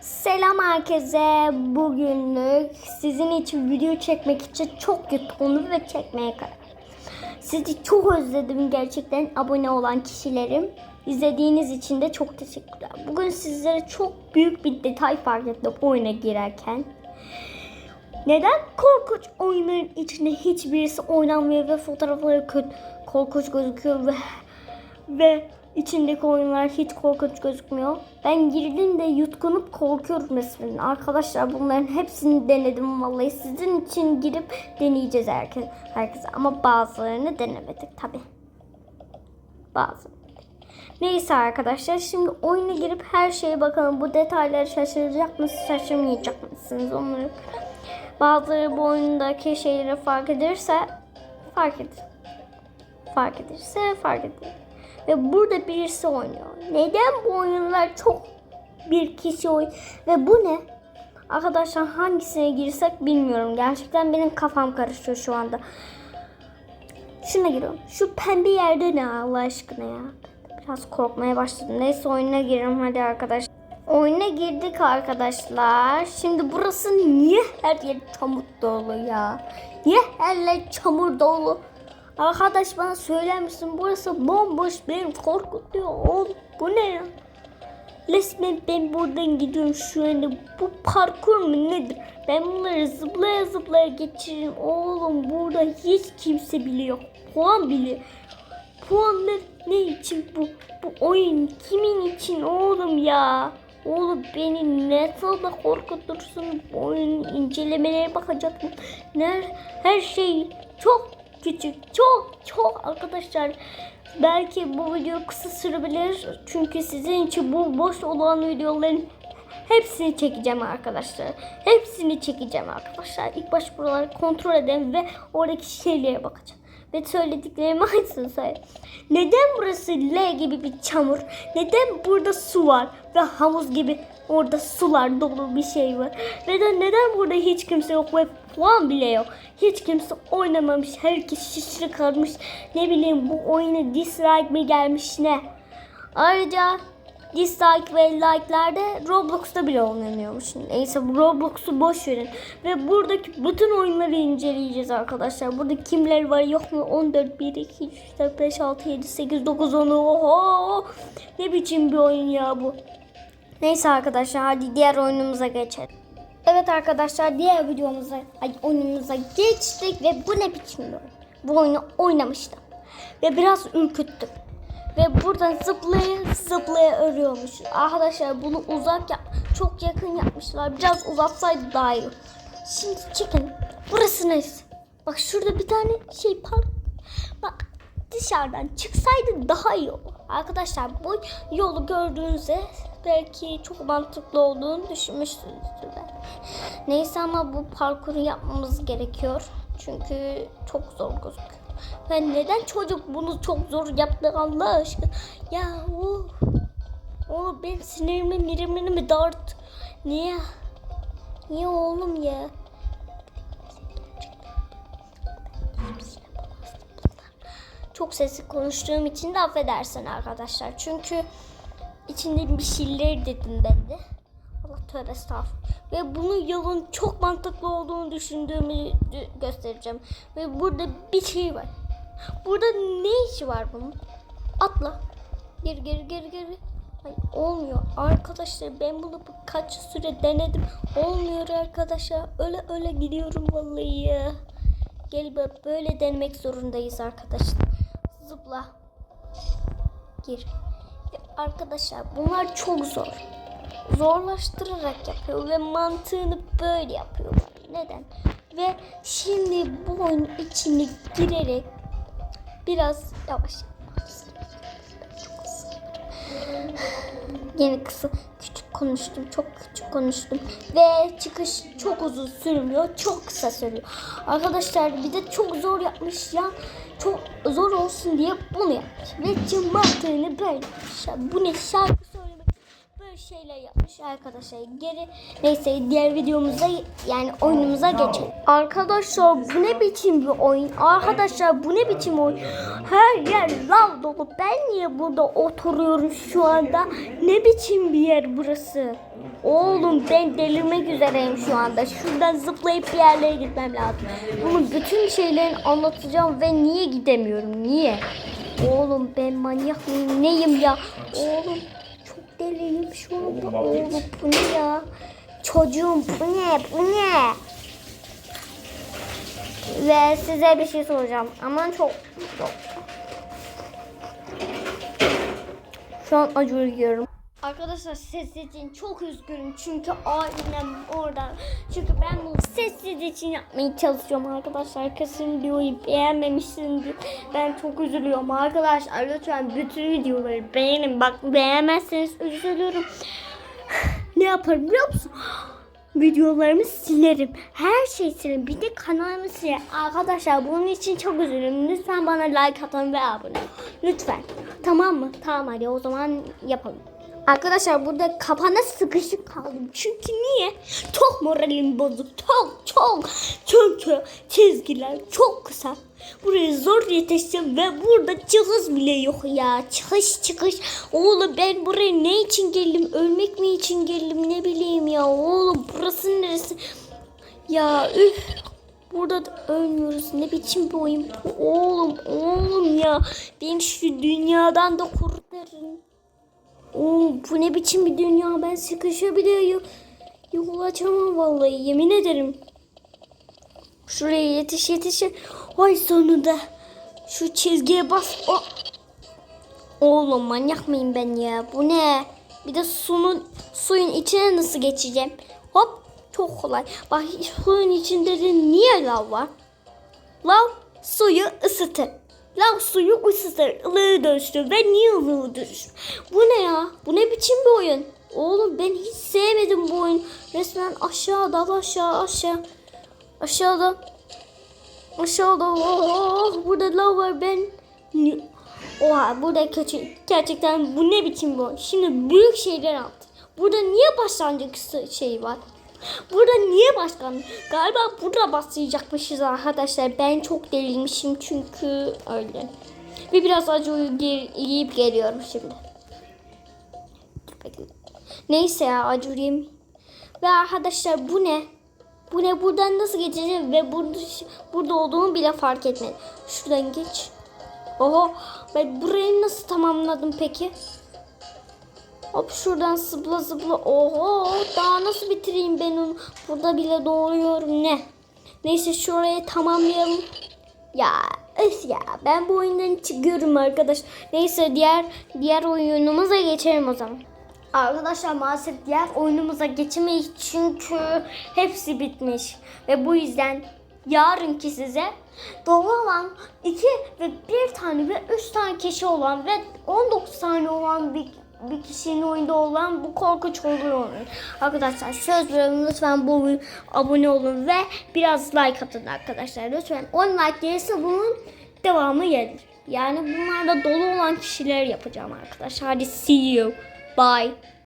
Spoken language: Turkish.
Selam herkese. Bugünlük sizin için video çekmek için çok yoğunum ve çekmeye karar. Sizi çok özledim gerçekten abone olan kişilerim. İzlediğiniz için de çok teşekkürler. Bugün sizlere çok büyük bir detay fark ettim oyuna girerken. Neden korkunç oyunların içinde hiçbirisi oynanmıyor ve fotoğrafları korkunç gözüküyor ve ve içindeki oyunlar hiç korkunç gözükmüyor. Ben girdiğimde yutkunup korkuyorum resmen. Arkadaşlar bunların hepsini denedim vallahi. Sizin için girip deneyeceğiz herkes, herkese. Ama bazılarını denemedik tabi. Bazı. Neyse arkadaşlar şimdi oyuna girip her şeye bakalım. Bu detayları şaşıracak mısınız, şaşırmayacak mısınız onları. Bazıları bu oyundaki şeyleri fark ederse fark eder. Fark ederse fark eder. Ve burada birisi oynuyor. Neden bu oyunlar çok bir kişi oynuyor? Ve bu ne? Arkadaşlar hangisine girsek bilmiyorum. Gerçekten benim kafam karışıyor şu anda. Şuna giriyorum. Şu pembe yerde ne Allah aşkına ya? Biraz korkmaya başladım. Neyse oyuna girelim hadi arkadaş. Oyuna girdik arkadaşlar. Şimdi burası niye her yer çamur dolu ya? Niye her yer çamur dolu? Arkadaş bana söyler misin? Burası bomboş benim korkutuyor. Oğlum bu ne ya? Resmen ben buradan gidiyorum şu anda. Bu parkur mu nedir? Ben bunları zıplaya zıplaya geçiririm. Oğlum burada hiç kimse bile yok. Puan bile. Puanlar ne için bu? Bu oyun kimin için oğlum ya? Oğlum beni nasıl da korkutursun? Bu oyunun incelemelere bakacaktım. Her, her şey çok küçük. Çok çok arkadaşlar. Belki bu video kısa sürebilir. Çünkü sizin için bu boş olan videoların hepsini çekeceğim arkadaşlar. Hepsini çekeceğim arkadaşlar. İlk baş buraları kontrol edelim ve oradaki şeylere bakacağım. Ve söylediklerimi aynısını söyle. Neden burası L gibi bir çamur? Neden burada su var ve havuz gibi orada sular dolu bir şey var? Neden neden burada hiç kimse yok ve puan bile yok? Hiç kimse oynamamış. Herkes şişiri kalmış. Ne bileyim bu oyuna dislike mi gelmiş ne? Ayrıca dislike ve like'lerde Roblox'ta bile oynanıyormuş. Neyse Roblox'u boş verin. Ve buradaki bütün oyunları inceleyeceğiz arkadaşlar. Burada kimler var yok mu? 14, 1, 2, 3, 4, 5, 6, 7, 8, 9, 10. Oho! Ne biçim bir oyun ya bu. Neyse arkadaşlar hadi diğer oyunumuza geçelim. Evet arkadaşlar diğer videomuza, oyunumuza geçtik ve bu ne biçim bir oyun? Bu oyunu oynamıştım. Ve biraz ürküttüm. Ve buradan zıplaya zıplaya örüyormuş. Arkadaşlar bunu uzak yap, çok yakın yapmışlar. Biraz uzatsaydı daha iyi. Şimdi çekin. Burası neresi? Bak şurada bir tane şey park. Bak dışarıdan çıksaydı daha iyi olur. Arkadaşlar bu yolu gördüğünüzde belki çok mantıklı olduğunu düşünmüşsünüzdür. Neyse ama bu parkuru yapmamız gerekiyor. Çünkü çok zor gözüküyor. Ve neden çocuk bunu çok zor yaptı Allah aşkına? Ya o o ben sinirimi mirimini mi dart? Niye? Niye oğlum ya? Çok sesli konuştuğum için de affedersin arkadaşlar. Çünkü içinde bir şeyler dedim ben de. Allah tövbe estağfurullah. Ve bunun yolun çok mantıklı olduğunu düşündüğümü gö- göstereceğim. Ve burada bir şey var. Burada ne işi var bunun? Atla. Geri geri geri geri. Ay, olmuyor. Arkadaşlar ben bunu kaç süre denedim. Olmuyor arkadaşlar. Öyle öyle gidiyorum vallahi. Gel böyle denemek zorundayız arkadaşlar. Zıpla. Gir. Arkadaşlar bunlar çok zor. Zorlaştırarak yapıyor ve mantığını böyle yapıyor. Neden? Ve şimdi bu oyunun içine girerek biraz yavaş Yine kısa küçük konuştum. Çok küçük konuştum. Ve çıkış çok uzun sürmüyor. Çok kısa sürüyor. Arkadaşlar bir de çok zor yapmış ya. Çok zor olsun diye bunu yapmış. Ve mantığını böyle yapmış. Ya Bu ne şarkı şeyler yapmış arkadaşlar. Geri neyse diğer videomuza yani oyunumuza geçelim. Arkadaşlar bu ne biçim bir oyun? Arkadaşlar bu ne biçim oyun? Her yer lav dolu. Ben niye burada oturuyorum şu anda? Ne biçim bir yer burası? Oğlum ben delirmek üzereyim şu anda. Şuradan zıplayıp bir yerlere gitmem lazım. Bunun bütün şeylerini anlatacağım ve niye gidemiyorum? Niye? Oğlum ben manyak mıyım? Neyim ya? Oğlum deliyim şu anda. Oğlum bu ne ya? Çocuğum bu ne? Bu ne? Ve size bir şey soracağım. Aman çok çok. Şu an acı yiyorum. Arkadaşlar ses için çok üzgünüm çünkü ailem orada. Çünkü ben bunu sessiz için yapmaya çalışıyorum arkadaşlar. Kesin videoyu beğenmemişsindir. Ben çok üzülüyorum arkadaşlar. Lütfen bütün videoları beğenin. Bak beğenmezseniz üzülürüm. ne yaparım biliyor musun? Videolarımı silerim. Her şeyi silerim. Bir de kanalımı silerim. Arkadaşlar bunun için çok üzülürüm. Lütfen bana like atın ve abone olun. Lütfen. Tamam mı? Tamam hadi o zaman yapalım. Arkadaşlar burada kapana sıkışık kaldım. Çünkü niye? Çok moralim bozuk. Çok çok. Çünkü çizgiler çok kısa. Buraya zor yetişeceğim ve burada çıkış bile yok ya. Çıkış çıkış. Oğlum ben buraya ne için geldim? Ölmek mi için geldim? Ne bileyim ya. Oğlum burası neresi? Ya üf. Burada da ölmüyoruz. Ne biçim bir oyun bu? Oğlum oğlum ya. Beni şu dünyadan da kurtarın. Oo, bu ne biçim bir dünya ben sıkışabiliyorum. Yol açamam vallahi yemin ederim. Şuraya yetiş yetiş. Ay sonunda. Şu çizgiye bas. O. Oğlum manyak mıyım ben ya? Bu ne? Bir de suyun, suyun içine nasıl geçeceğim? Hop çok kolay. Bak suyun içinde de niye lav var? Lav suyu ısıtır. Lav suyu ısıtır. ılığı dönüştür. Ben niye ılığı dönüştür? Bu ne ya? Bu ne biçim bir oyun? Oğlum ben hiç sevmedim bu oyun. Resmen aşağı dal aşağı aşağı. Aşağıda. Aşağıda. Oh, burada lav var ben. Oha burada kötü. Gerçekten bu ne biçim bu oyun? Şimdi büyük şeyler aldı. Burada niye başlangıç şey var? Burada niye başkan? Galiba burada başlayacakmışız arkadaşlar. Ben çok deliymişim çünkü öyle. Ve biraz acı yiyip geliyorum şimdi. Neyse ya acı. Ve arkadaşlar bu ne? Bu ne? Buradan nasıl geçeceğim? Ve burada, burada olduğumu bile fark etmedim. Şuradan geç. Oho. Ben burayı nasıl tamamladım peki? Hop şuradan zıpla zıpla. Oho daha nasıl bitireyim ben onu? Burada bile doğruyorum ne? Neyse şurayı tamamlayalım. Ya öf ya ben bu oyundan çıkıyorum arkadaş. Neyse diğer diğer oyunumuza geçelim o zaman. Arkadaşlar maalesef diğer oyunumuza geçemeyiz çünkü hepsi bitmiş. Ve bu yüzden yarınki size dolu olan 2 ve 1 tane ve 3 tane kişi olan ve 19 tane olan bir bir kişinin oyunda olan bu korkunç oyun. Arkadaşlar söz veriyorum lütfen bu abone olun ve biraz like atın arkadaşlar. Lütfen 10 like gelirse bunun devamı gelir. Yani bunlarda dolu olan kişiler yapacağım arkadaşlar. Hadi see you. Bye.